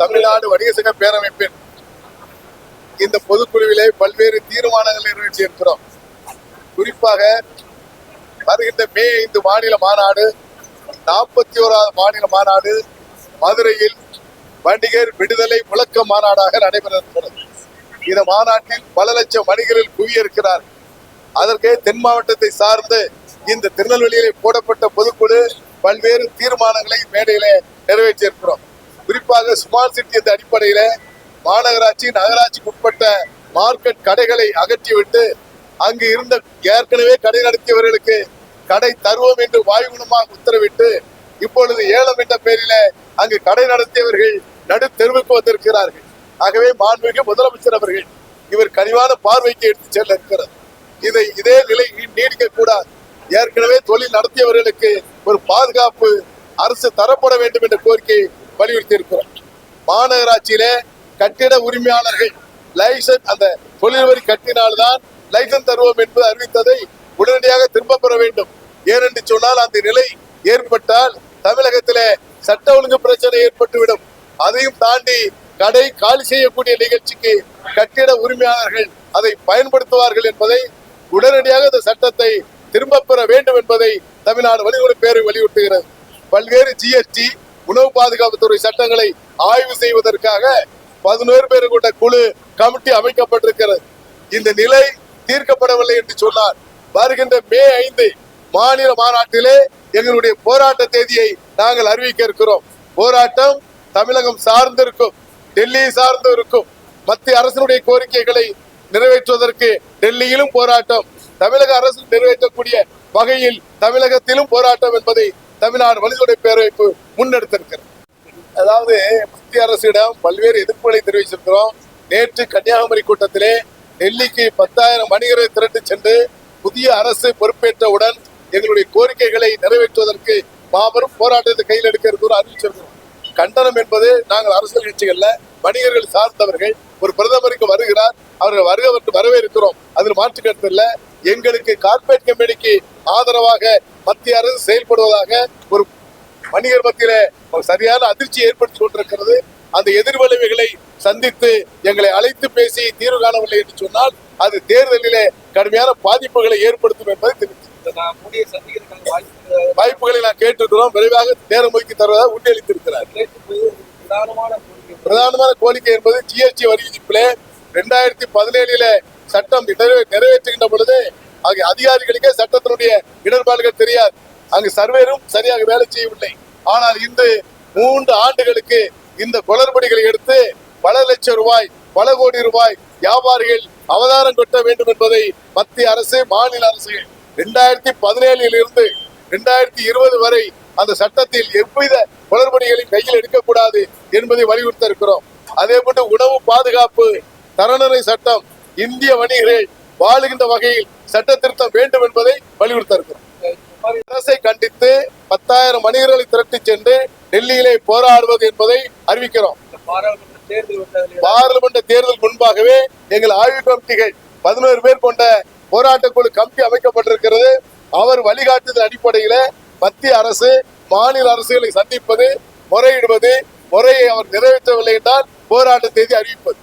தமிழ்நாடு வணிக சங்க பேரமைப்பின் இந்த பொதுக்குழுவிலே பல்வேறு தீர்மானங்களை நிறைவேற்றியிருக்கிறோம் குறிப்பாக வருகின்ற மே ஐந்து மாநில மாநாடு நாற்பத்தி ஓராவது மாநில மாநாடு மதுரையில் வணிகர் விடுதலை முழக்க மாநாடாக நடைபெற இருக்கிறது இந்த மாநாட்டில் பல லட்சம் வணிகர்கள் குவியிருக்கிறார் அதற்கே தென் மாவட்டத்தை சார்ந்து இந்த திருநெல்வேலியிலே போடப்பட்ட பொதுக்குழு பல்வேறு தீர்மானங்களை மேடையிலே நிறைவேற்றியிருக்கிறோம். குறிப்பாக ஸ்மார்ட் சிட்டி என்ற அடிப்படையில மாநகராட்சி நகராட்சிக்கு உட்பட்ட மார்க்கெட் கடைகளை அகற்றிவிட்டு அங்கு இருந்த ஏற்கனவே கடை நடத்தியவர்களுக்கு கடை தருவோம் என்று வாயுகுணமாக உத்தரவிட்டு இப்பொழுது ஏலம் என்ற பெயரில அங்கு கடை நடத்தியவர்கள் நடு தெருவுக்கு வந்திருக்கிறார்கள். ஆகவே மாண்புமிகு முதலமைச்சர் அவர்கள் இவர் கனிவான பார்வைக்கு எடுத்து செல்ல இருக்கிறது இதை இதே நிலை நீடிக்க கூடாது ஏற்கனவே தொழில் நடத்தியவர்களுக்கு ஒரு பாதுகாப்பு அரசு தரப்பட வேண்டும் என்ற கோரிக்கையை வலியுறுத்தி இருக்கிறோம் மாநகராட்சியிலே கட்டிட உரிமையாளர்கள் லைசன்ஸ் அந்த தொழில் வரி கட்டினால்தான் லைசன்ஸ் தருவோம் என்பது அறிவித்ததை உடனடியாக திரும்ப பெற வேண்டும். ஏனென்று சொன்னால் அந்த நிலை ஏற்பட்டால் தமிழகத்திலே சட்ட ஒழுங்கு பிரச்சனை ஏற்பட்டுவிடும். அதையும் தாண்டி கடை காலி செய்யக்கூடிய நிகழ்ச்சிக்கு கட்டிட உரிமையாளர்கள் அதை பயன்படுத்துவார்கள் என்பதை உடனடியாக இந்த சட்டத்தை திரும்ப பெற வேண்டும் என்பதை தமிழ்நாடு வலியுறுத்தி பேரை வலியுறுத்துகிறது. பல்வேறு ஜிஎஸ்டி உணவு பாதுகாப்புத்துறை சட்டங்களை ஆய்வு செய்வதற்காக பதினோரு பேர் கொண்ட குழு கமிட்டி அமைக்கப்பட்டிருக்கிறது. இந்த நிலை தீர்க்கப்படவில்லை என்று சொன்னார். வருகின்ற மே ஐந்து மாநில மாநாட்டிலே எங்களுடைய போராட்ட தேதியை நாங்கள் அறிவிக்க இருக்கிறோம். போராட்டம் தமிழகம் சார்ந்திருக்கும் டெல்லியை சார்ந்து இருக்கும். மத்திய அரசினுடைய கோரிக்கைகளை நிறைவேற்றுவதற்கு டெல்லியிலும் போராட்டம். தமிழக அரசு நிறைவேற்றக்கூடிய வகையில் தமிழகத்திலும் போராட்டம் என்பதை தமிழ்நாடு மனிதனுடைய பேரவைப்பு முன்னெடுத்திருக்கிறது. அதாவது மத்திய அரசிடம் பல்வேறு எதிர்ப்புகளை தெரிவிச்சிருக்கிறோம். நேற்று கன்னியாகுமரி கூட்டத்திலே டெல்லிக்கு பத்தாயிரம் வணிகரை திரட்டு சென்று புதிய அரசு பொறுப்பேற்றவுடன் எங்களுடைய கோரிக்கைகளை நிறைவேற்றுவதற்கு மாபெரும் போராட்டத்தை கையில் எடுக்க இருக்கிறோம் அறிவிச்சிருக்கிறோம் கண்டனம் என்பது நாங்கள் அரசியல் கட்சிகள்ல வணிகர்கள் சார்ந்தவர்கள். ஒரு பிரதமருக்கு வருகிறார் அவர்கள் வருக வரவேற்கிறோம். அதில் மாற்று கருத்து இல்லை. எங்களுக்கு கார்பரேட் கம்பெனிக்கு ஆதரவாக மத்திய அரசு செயல்படுவதாக ஒரு வணிகர் மத்தியில ஒரு சரியான அதிர்ச்சி ஏற்படுத்தி கொண்டிருக்கிறது. அந்த எதிர்விளைவுகளை சந்தித்து எங்களை அழைத்து பேசி தீர்வு காணவில்லை என்று சொன்னால் அது தேர்தலிலே கடுமையான பாதிப்புகளை ஏற்படுத்தும் என்பதை தெரிவித்து வாய்ப்புகளை நான் கேட்டிருக்கிறோம். விரைவாக நேரம் ஒதுக்கி தருவதாக உறுதியளித்திருக்கிறார். பிரதானமான கோரிக்கை. என்பது ஜிஎஸ்டி வரி விதிப்பிலே ரெண்டாயிரத்தி பதினேழுல சட்டம் நிறைவே- நிறைவேற்றுகின்ற பொழுது அங்கு அதிகாரிகளுக்கே சட்டத்தினுடைய இடர்பாடுகள் தெரியாது. அங்கு சர்வேரும் சரியாக வேலை செய்யவில்லை. ஆனால் இன்று மூன்று ஆண்டுகளுக்கு இந்த குளறுபடிகளை எடுத்து பல லட்சம் ரூபாய் பல கோடி ரூபாய் வியாபாரிகள் அவதாரம் கொட்ட வேண்டும் என்பதை மத்திய அரசு மாநில அரசு ரெண்டாயிரத்தி பதினேழில் இருந்து ரெண்டாயிரத்தி இருபது வரை அந்த சட்டத்தில் எவ்வித குளறுபடிகளையும் கையில் எடுக்கக்கூடாது என்பதை வலியுறுத்த இருக்கிறோம் அதே போன்று உணவு பாதுகாப்பு தரநிலை சட்டம் இந்திய வணிகர்கள் வாழுகின்ற வகையில் சட்ட திருத்தம் வேண்டும் என்பதை வலியுறுத்த இருக்கிறோம் அரசை கண்டித்து பத்தாயிரம் மனிதர்களை திரட்டி சென்று டெல்லியிலே போராடுவது என்பதை அறிவிக்கிறோம். பாராளுமன்ற தேர்தல் தேர்தல் முன்பாகவே எங்கள் ஆய்வு கமிட்டிகள் பதினோரு பேர் கொண்ட போராட்ட குழு கமிட்டி அமைக்கப்பட்டிருக்கிறது. அவர் வழிகாட்டுதல் அடிப்படையில மத்திய அரசு மாநில அரசுகளை சந்திப்பது முறையிடுவது முறையை அவர் நிறைவேற்றவில்லை என்றால் போராட்ட தேதி அறிவிப்பது.